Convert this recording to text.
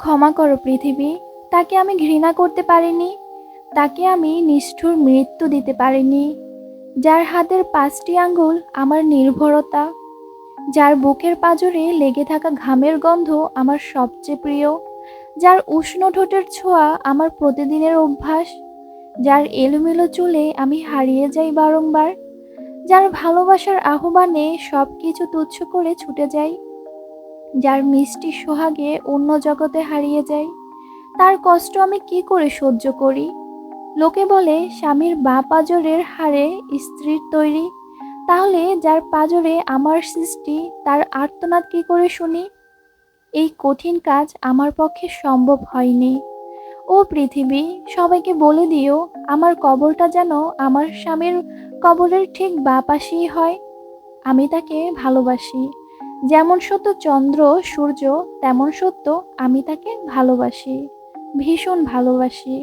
ক্ষমা করো পৃথিবী, তাকে আমি ঘৃণা করতে পারিনি, তাকে আমি নিষ্ঠুর মৃত্যু দিতে পারিনি, যার হাতের পাঁচটি আঙ্গুল আমার নির্ভরতা, যার বুকের পাঁজরে লেগে থাকা ঘামের গন্ধ আমার সবচেয়ে প্রিয়, যার উষ্ণ ঠোঁটের ছোঁয়া আমার প্রতিদিনের অভ্যাস, যার এলোমেলো চুলে আমি হারিয়ে যাই বারংবার, যার ভালোবাসার আহ্বানে সব কিছু তুচ্ছ করে ছুটে যাই। যার মিষ্টি সোহাগে অন্য জগতে হারিয়ে যাই তার কষ্ট আমি কি করে সহ্য করি? লোকে বলে, স্বামীর বা পাজরের হারে স্ত্রীর তৈরি, তাহলে যার পাজরে আমার সৃষ্টি, তার আর্তনাদ কি করে শুনি? এই কঠিন কাজ আমার পক্ষে সম্ভব হয়নি। ও পৃথিবী, সবাইকে বলে দিও, আমার কবরটা যেন আমার স্বামীর কবরের ঠিক বা পাশেই হয়। আমি তাকে ভালোবাসি। যেমন সত্য চন্দ্র সূর্য তেমন সত্য আমি তাকে ভালোবাসি ভীষণ ভালোবাসি।